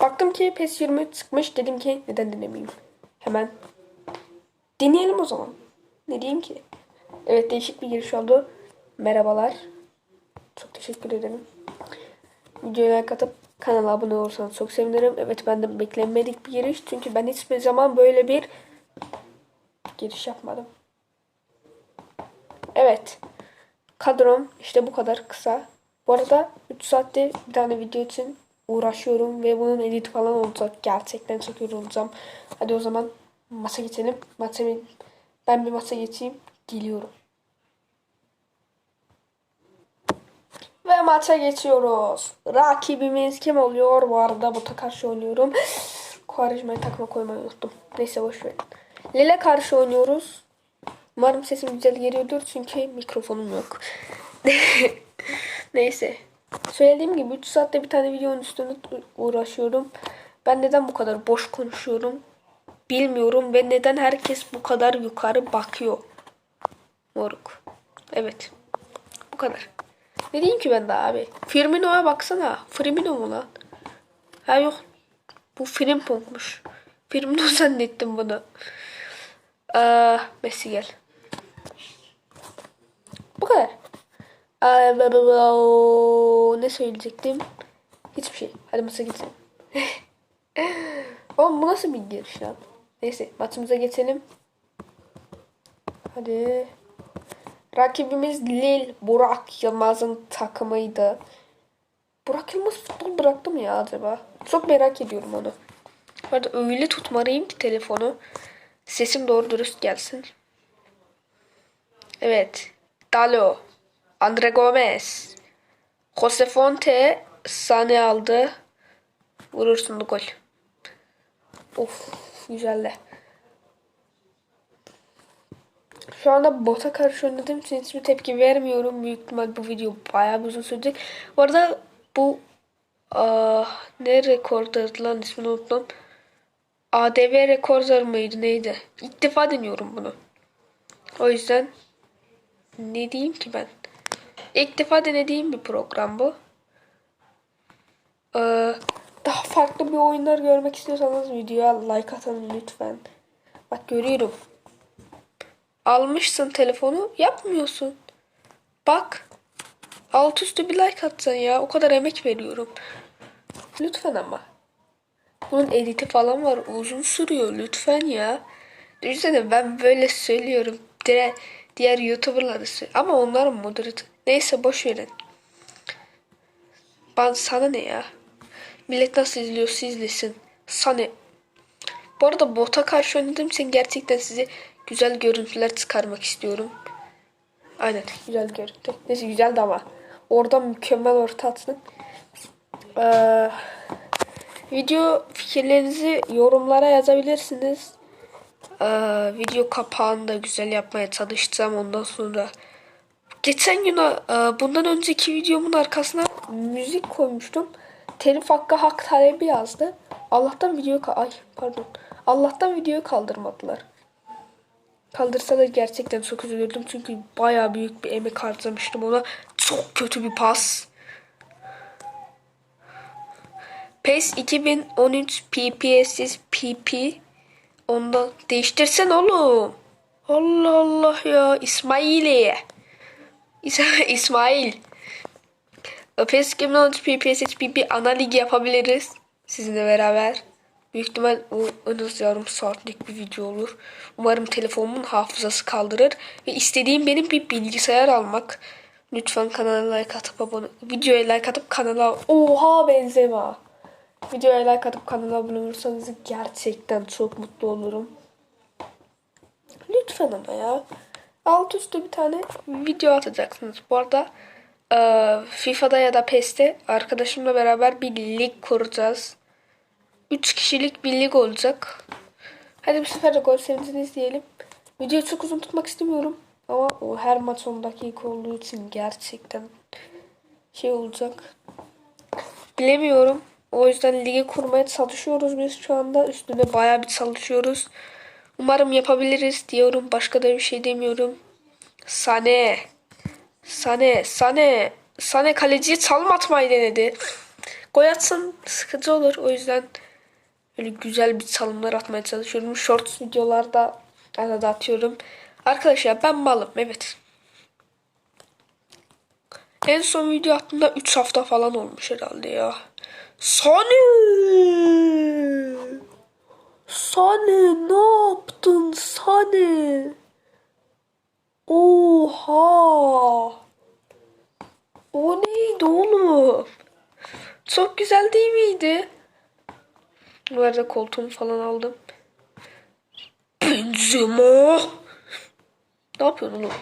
Baktım ki PES 23 çıkmış. Dedim ki neden denemeyeyim. Hemen deneyelim o zaman. Ne diyeyim ki? Evet değişik bir giriş oldu. Merhabalar. Çok teşekkür ederim. Videoya like atıp kanala abone olursanız çok sevinirim. Evet ben de beklenmedik bir giriş. Çünkü ben hiçbir zaman böyle bir giriş yapmadım. Evet. Kadrom işte bu kadar kısa. Bu arada 3 saatte bir tane video için uğraşıyorum ve bunun edit falan olacak. Gerçekten çok yorulacağım. Hadi o zaman masa geçelim. Masa ben bir masa geçeyim. Geliyorum. Ve maça geçiyoruz. Rakibimiz kim oluyor? Bu arada bota karşı oynuyorum. Kuvarizma'yı takma koymayı unuttum. Neyse boş verin. Lille karşı oynuyoruz. Umarım sesim güzel geliyordur çünkü mikrofonum yok. Neyse. Söylediğim gibi 3 saatte bir tane videonun üstüne uğraşıyorum. Ben neden bu kadar boş konuşuyorum bilmiyorum ve neden herkes bu kadar yukarı bakıyor. Moruk. Evet. Bu kadar. Ne diyeyim ki ben daha abi? Firmino'ya baksana. Firmino mu lan? Ha yok. Bu Frimpong'muş. Firmino zannettim bunu. Aa, Messi gel. Bu kadar. Ba- ne söyleyecektim? Hiçbir şey. Hadi masa geçelim. Oğlum bu nasıl bir giriş lan? Neyse maçımıza geçelim. Hadi. Rakibimiz Lil Burak Yılmaz'ın takımıydı. Burak Yılmaz futbol bıraktı mı ya acaba? Çok merak ediyorum onu. Bu arada öyle tutmalıyım ki telefonu. Sesim doğru dürüst gelsin. Evet. Dalo. Andre Gomez. Jose Fonte. Sane aldı. Vurursun gol. Of güzel Şu anda bota karşı oynadığım için hiçbir tepki vermiyorum. Büyük ihtimal bu video bayağı uzun sürecek. Bu arada bu ah, ne rekordu lan ismini unuttum. ADV rekorder mıydı neydi? İlk defa deniyorum bunu. O yüzden ne diyeyim ki ben? İlk defa denediğim bir program bu. Ee, daha farklı bir oyunlar görmek istiyorsanız videoya like atın lütfen. Bak görüyorum. Almışsın telefonu yapmıyorsun. Bak. Alt üstü bir like atsan ya. O kadar emek veriyorum. Lütfen ama. Bunun editi falan var. Uzun sürüyor. Lütfen ya. Düşünsene ben böyle söylüyorum. Diğer, diğer YouTuber'ları söylüyor. Ama onların moderatı. Neyse boş verin. Ben sana ne ya? Millet nasıl izliyorsa izlesin. Sana? Bu arada bota karşı oynadığım için gerçekten size güzel görüntüler çıkarmak istiyorum. Aynen güzel görüntü. Neyse güzeldi ama. Oradan mükemmel orta atsın. Ee, video fikirlerinizi yorumlara yazabilirsiniz. Ee, video kapağını da güzel yapmaya çalışacağım ondan sonra. Geçen gün e, bundan önceki videomun arkasına müzik koymuştum. Telif hakkı hak talebi yazdı. Allah'tan videoyu ay pardon. Allah'tan videoyu kaldırmadılar. Kaldırsalar gerçekten çok üzülürdüm çünkü baya büyük bir emek harcamıştım ona. Çok kötü bir pas. PES 2013 PPS'siz PP. Onda değiştirsen oğlum. Allah Allah ya. İsmail'i. İs- İsmail. PES 2013 PPS'siz PP ana ligi yapabiliriz. Sizinle beraber. Büyük ihtimal en az yarım saatlik bir video olur. Umarım telefonumun hafızası kaldırır. Ve istediğim benim bir bilgisayar almak. Lütfen kanala like atıp abone... Videoya like atıp kanala... Oha Benzema. Videoya like atıp kanala abone olursanız gerçekten çok mutlu olurum. Lütfen ama ya. Alt üstü bir tane video atacaksınız. Bu arada e, FIFA'da ya da PES'te arkadaşımla beraber bir lig kuracağız. 3 kişilik bir lig olacak. Hadi bu sefer de gol sevincini izleyelim. Videoyu çok uzun tutmak istemiyorum. Ama o her maç 10 dakika olduğu için gerçekten şey olacak. Bilemiyorum. O yüzden ligi kurmaya çalışıyoruz biz şu anda. Üstünde bayağı bir çalışıyoruz. Umarım yapabiliriz diyorum. Başka da bir şey demiyorum. Sane. Sane. Sane. Sane kaleciye çalım atmayı denedi. Gol atsın sıkıntı olur. O yüzden öyle güzel bir çalımlar atmaya çalışıyorum. Shorts videolarda arada atıyorum. Arkadaşlar ben malım evet. En son video attığımda 3 hafta falan olmuş herhalde ya. Sani! Sani ne yaptın Sani? Oha! O neydi oğlum? Çok güzel değil miydi? Bu arada koltuğumu falan aldım. Benzema! Ne yapıyorsun oğlum?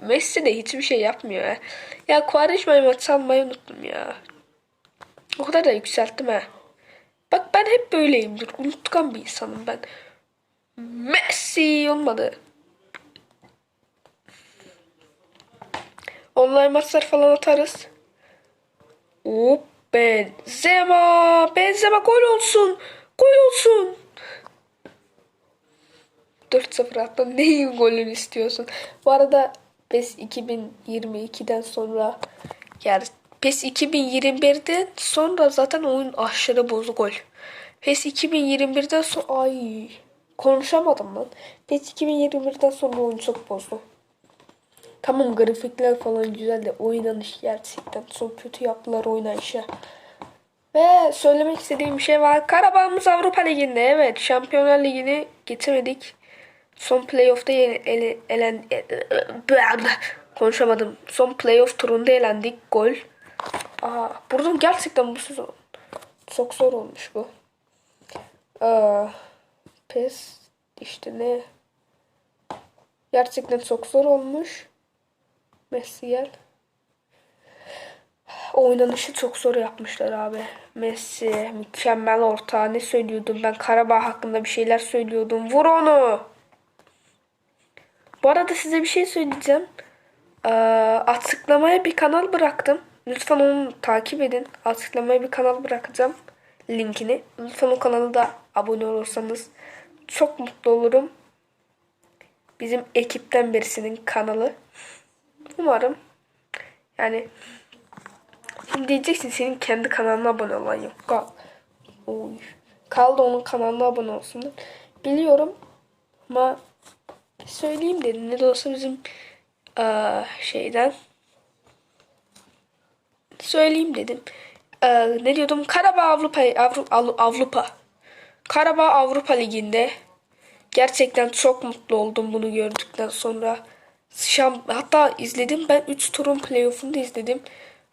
Messi de hiçbir şey yapmıyor ya. Ya Quaresma'yı maç almayı unuttum ya. O kadar da yükselttim ha. Ben hep böyleyimdir. Unutkan bir insanım ben. Messi olmadı. Online maçlar falan atarız. Hop Benzema. Benzema gol olsun. Gol olsun. 4-0 hatta neyin golünü istiyorsun? Bu arada PES 2022'den sonra yani PES 2021'den sonra zaten oyun aşırı bozuk gol. PES 2021'den sonra ay konuşamadım lan. PES 2021'den sonra oyun çok bozdu. Tamam grafikler falan güzel de oynanış gerçekten çok kötü yaptılar oynayışı. Ve söylemek istediğim bir şey var. Karabağımız Avrupa Ligi'nde. Evet Şampiyonlar Ligi'ni getirmedik. Son playoff'ta ele, ele, elen, e, konuşamadım. Son playoff turunda elendik. Gol. Aa, buradan gerçekten bu sezon çok zor olmuş bu. Aa, pes işte ne? Gerçekten çok zor olmuş. Messi gel. Oynanışı çok zor yapmışlar abi. Messi mükemmel orta. Ne söylüyordum ben Karabağ hakkında bir şeyler söylüyordum. Vur onu. Bu arada size bir şey söyleyeceğim. Ee, açıklamaya bir kanal bıraktım. Lütfen onu takip edin. Açıklamaya bir kanal bırakacağım. Linkini. Lütfen o kanala da abone olursanız çok mutlu olurum. Bizim ekipten birisinin kanalı. Umarım yani şimdi diyeceksin senin kendi kanalına abone olan yok. Kal. Oy. Kal da onun kanalına abone olsun. Biliyorum ama söyleyeyim dedim. Ne de olsa bizim aa, şeyden söyleyeyim dedim. Aa, ne diyordum? Karabağ Avrupa Avrupa Avrupa. Karabağ Avrupa Ligi'nde gerçekten çok mutlu oldum bunu gördükten sonra. Şam, hatta izledim ben 3 turun playoff'unu da izledim.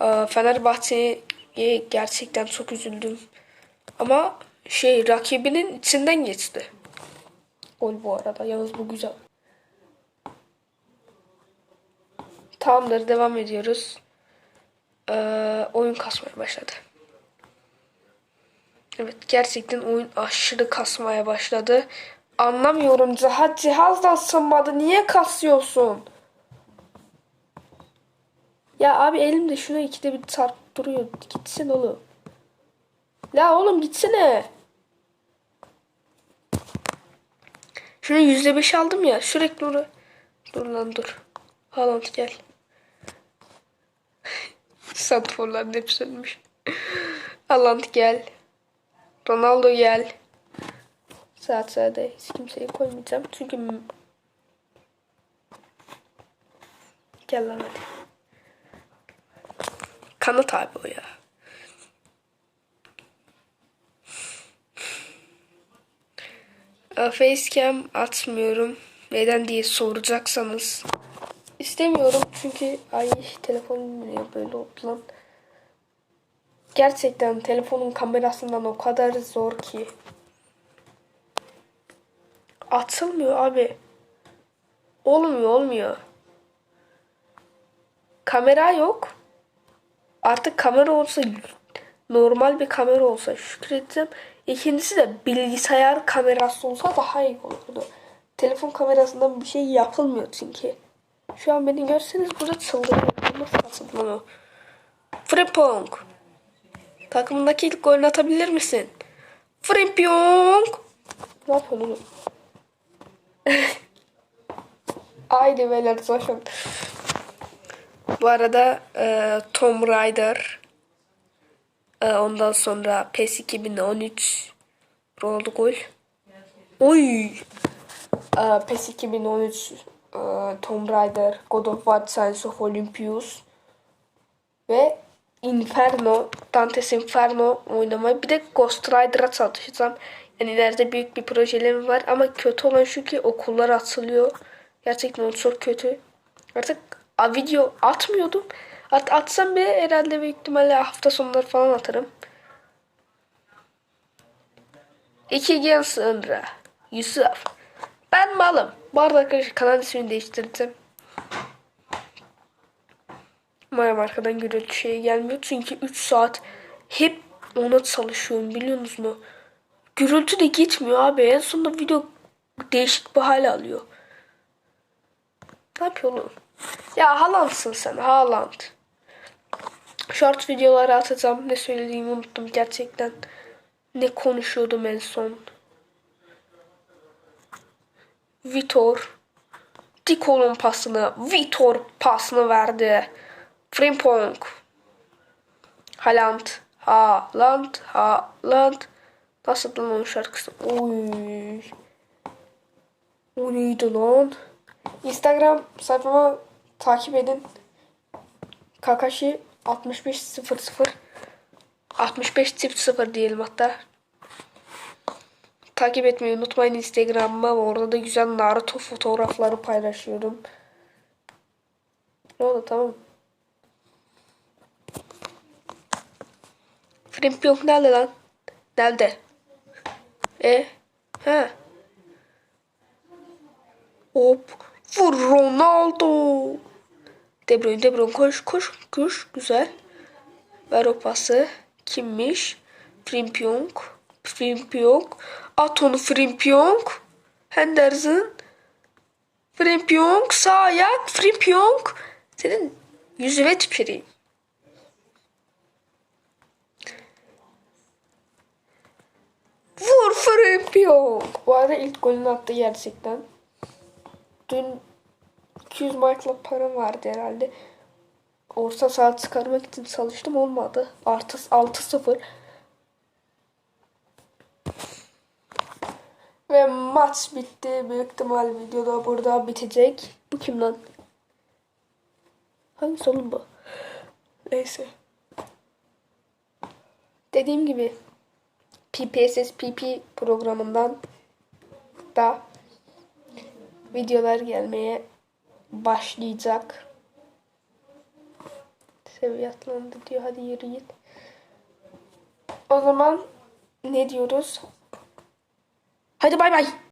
Aa, Fenerbahçe'ye gerçekten çok üzüldüm. Ama şey rakibinin içinden geçti. Gol bu arada. Yalnız bu güzel. Tamamdır devam ediyoruz. Ee, oyun kasmaya başladı. Evet gerçekten oyun aşırı kasmaya başladı. Anlamıyorum. Cihaz cihazdan ısınmadı. Niye kasıyorsun? Ya abi elimde şuna ikide bir çarpıp duruyor. Gitsin oğlum. La oğlum gitsene. Şunu yüzde beş aldım ya. Sürekli onu. Dur lan dur. Haaland gel. Santrforların hepsi ölmüş. Haaland gel. Ronaldo gel. Saat sade hiç kimseyi koymayacağım. Çünkü Gel lan hadi. Kanat abi o ya. Facecam atmıyorum. Neden diye soracaksanız. İstemiyorum çünkü ay telefonum niye böyle oldu lan. Gerçekten telefonun kamerasından o kadar zor ki. Atılmıyor abi. Olmuyor olmuyor. Kamera yok. Artık kamera olsa normal bir kamera olsa şükredeceğim. İkincisi de bilgisayar kamerası olsa daha iyi olurdu. Telefon kamerasından bir şey yapılmıyor çünkü. Şu an beni görseniz burada çıldırıyorum. Nasıl atıldı o? Frimpong. Takımındaki ilk golünü atabilir misin? Frimpong. Ne yapıyorsun? Haydi beyler coşun. Bu arada e, Tom Raider Ee, ondan sonra PES 2013 Ronaldo gol. Oy. Ee, PES 2013 e, Tomb Raider, God of War, Science of Olympus ve Inferno, Dante's Inferno oynamayı bir de Ghost Rider'a çalışacağım. Yani ileride büyük bir projelerim var ama kötü olan şu ki okullar atılıyor. Gerçekten o çok kötü. Artık a, video atmıyordum. At, atsam bile herhalde büyük ihtimalle hafta sonları falan atarım. İki gün sonra Yusuf. Ben malım. Bu arada kanal ismini değiştirdim. Umarım arkadan gürültü şey gelmiyor. Çünkü 3 saat hep ona çalışıyorum biliyorsunuz mu? Gürültü de gitmiyor abi. En sonunda video değişik bir hale alıyor. Ne yapıyor oğlum? Ya Haaland'sın sen Haaland. Short videoları atacağım. Ne söylediğimi unuttum gerçekten. Ne konuşuyordum en son. Vitor. Diko'nun pasını. Vitor pasını verdi. Frimpong. Haaland. Haaland. Haaland. Nasıl lan onun şarkısı? Oy. O neydi lan? Instagram sayfama takip edin. Kakashi 6500 65 tip 0 diyelim hatta. Takip etmeyi unutmayın Instagram'ıma. Orada da güzel Naruto fotoğrafları paylaşıyorum. Ne oldu tamam. Frimpong nerede lan? Nerede? E? He. Hop. Vur Ronaldo. De Bruyne, De Bruyne koş koş koş. Güzel. Ver o pası. Kimmiş? Frimpong. Frimpong. At onu Frimpong. Henderson. Frimpong. Sağ ayak. Frimpong. Senin yüzüne tüküreyim. Vur Frimpong. Bu arada ilk golünü attı gerçekten. Dün 200 markla param vardı herhalde. Orta saat çıkarmak için çalıştım olmadı. Artı 6-0. Ve maç bitti. Büyük ihtimal video da burada bitecek. Bu kim lan? Hangisi oğlum bu? Neyse. Dediğim gibi PPSS PP programından da videolar gelmeye başlayacak. Seviye atlandı diyor. Hadi yürü git. O zaman ne diyoruz? 系都拜拜。